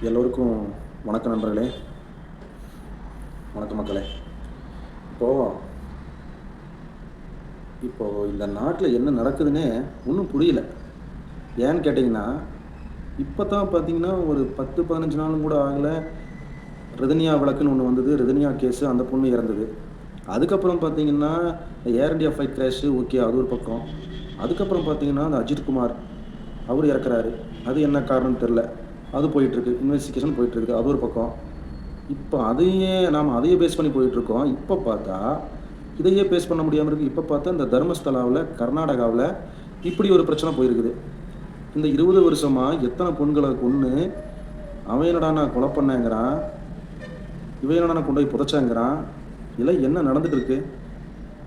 எல்லோருக்கும் வணக்கம் நண்பர்களே. வணக்கம் மக்களே. இப்போது இப்போது இந்த நாட்டில் என்ன நடக்குதுன்னே ஒன்றும் புரியல. ஏன்னு கேட்டிங்கன்னா இப்போ தான் பார்த்தீங்கன்னா ஒரு பத்து பதினஞ்சு நாளும் கூட ஆகலை. ரிதனியா விளக்குன்னு ஒன்று வந்தது. ரிதனியா கேஸு அந்த பொண்ணு இறந்தது. அதுக்கப்புறம் பார்த்தீங்கன்னா air India flight crash okay அது ஒரு பக்கம். அதுக்கப்புறம் பார்த்தீங்கன்னா அந்த அஜித் குமார் அவர் இறக்குறாரு. அது என்ன காரணம்னு தெரில அது போயிட்டுருக்கு இன்வெஸ்டிகேஷன் போயிட்டுருக்கு அது ஒரு பக்கம். இப்போ அதையே நாம் அதையே பேஸ் பண்ணி போயிட்டுருக்கோம். இப்போ பார்த்தா இதையே பேஸ் பண்ண முடியாமல் இருக்குது இப்போ பார்த்தா இந்த தர்மஸ்தலாவில் கர்நாடகாவில் இப்படி ஒரு பிரச்சனை போயிருக்குது. இந்த இருபது வருஷமாக எத்தனை பொண்களை கொன்று அவன் என்னடா நான் கொலை பண்ணேங்கிறான்? இவன் என்னடா நான் கொண்டு போய் புதைச்சாங்கிறான்? இதில் என்ன நடந்துட்டு இருக்கு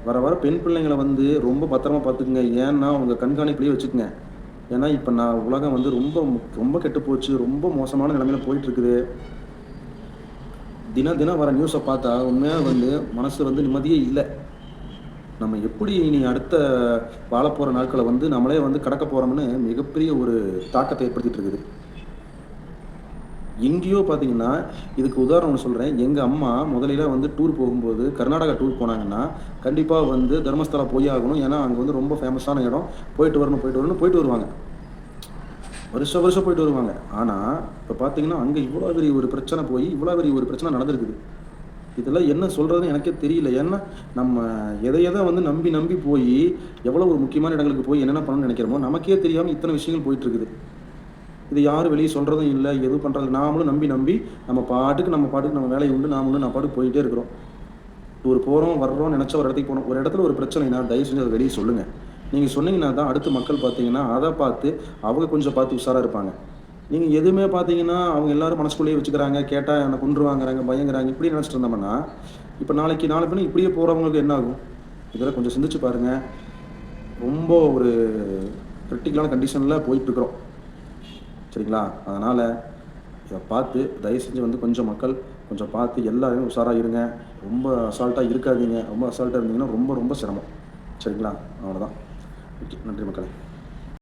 வர வர பெண் பிள்ளைங்களை வந்து ரொம்ப பத்திரமா பார்த்துக்குங்க. ஏன்னா அவங்க கண்காணிப்புலேயே வச்சுக்கோங்க. ஏன்னா இப்போ நான் உலகம் வந்து ரொம்ப ரொம்ப கெட்டு போச்சு ரொம்ப மோசமான நிலைமையில போயிட்டு இருக்குது தினம் தினம் வர நியூஸை பார்த்தா உண்மையாக வந்து மனசு வந்து நிம்மதியே இல்லை. நம்ம எப்படி இனி அடுத்த வாழப்போகிற நாட்களை வந்து நம்மளே வந்து கடக்க போகிறோம்னு மிகப்பெரிய ஒரு தாக்கத்தை ஏற்படுத்திட்டு இருக்குது எங்கேயோ பார்த்தீங்கன்னா இதுக்கு உதாரணம் ஒன்று சொல்கிறேன் எங்கள் அம்மா முதலில் வந்து டூர் போகும்போது கர்நாடகா டூர் போனாங்கன்னா கண்டிப்பாக வந்து தர்மஸ்தலா போய் ஆகணும். ஏன்னா அங்கே வந்து ரொம்ப ஃபேமஸான இடம். போயிட்டு வரணும் போயிட்டு வரணும் போயிட்டு வருவாங்க. வருஷம் வருஷம் போயிட்டு வருவாங்க. ஆனால் இப்போ பார்த்தீங்கன்னா அங்கே இவ்வளோ பெரிய ஒரு பிரச்சனை போய் இவ்வளோ பெரிய ஒரு பிரச்சனை நடந்திருக்குது. இதெல்லாம் என்ன சொல்கிறதுன்னு எனக்கே தெரியல. ஏன்னா நம்ம எதை எதை வந்து நம்பி நம்பி போய் எவ்வளோ ஒரு முக்கியமான இடங்களுக்கு போய் என்னென்ன பண்ணணும்னு நினைக்கிறோமோ நமக்கே தெரியாமல் இத்தனை விஷயங்கள் போயிட்டு இருக்குது. இது யாரும் வெளியே சொல்கிறதும் இல்லை எது பண்ணுறது நாமளும் நம்பி நம்பி நம்ம பாட்டுக்கு நம்ம பாட்டுக்கு நம்ம வேலையை உண்டு நாமளும் நான் பாட்டுக்கு போயிட்டே இருக்கிறோம். ஒரு போகிறோம் வர்றோம் நினச்ச ஒரு இடத்துக்கு போகணும். ஒரு இடத்துல ஒரு பிரச்சனைனா தயவு செஞ்சு அதை வெளியே சொல்லுங்கள் நீங்கள் சொன்னீங்கன்னா தான் அடுத்த மக்கள் பார்த்தீங்கன்னா அதை பார்த்து அவங்க கொஞ்சம் பார்த்து உஷாராக இருப்பாங்க. நீங்கள் எதுவுமே பார்த்தீங்கன்னா அவங்க எல்லாரும் மனசுக்குள்ளேயே வச்சுக்கிறாங்க. கேட்டால் என்னை கொண்டுருவாங்கிறாங்க பயங்கிறாங்க. இப்படி நினச்சிட்டு இருந்தோம்னா இப்போ நாளைக்கு நாளை பின்ன இப்படியே போகிறவங்களுக்கு என்ன ஆகும்? இதெல்லாம் கொஞ்சம் சிந்திச்சு பாருங்கள் ரொம்ப ஒரு கிரிட்டிக்கலான கண்டிஷனில் போயிட்டுருக்குறோம் சரிங்களா? அதனால் இதை பார்த்து தயவு செஞ்சு வந்து கொஞ்சம் மக்கள் கொஞ்சம் பார்த்து எல்லாருமே உஷாராக இருங்க. ரொம்ப அசால்ட்டாக இருக்காதீங்க. ரொம்ப அசால்ட்டாக இருந்தீங்கன்னா ரொம்ப ரொம்ப சிரமம். சரிங்களா? அவ்வளோதான் ஓகே. நன்றி மக்களே.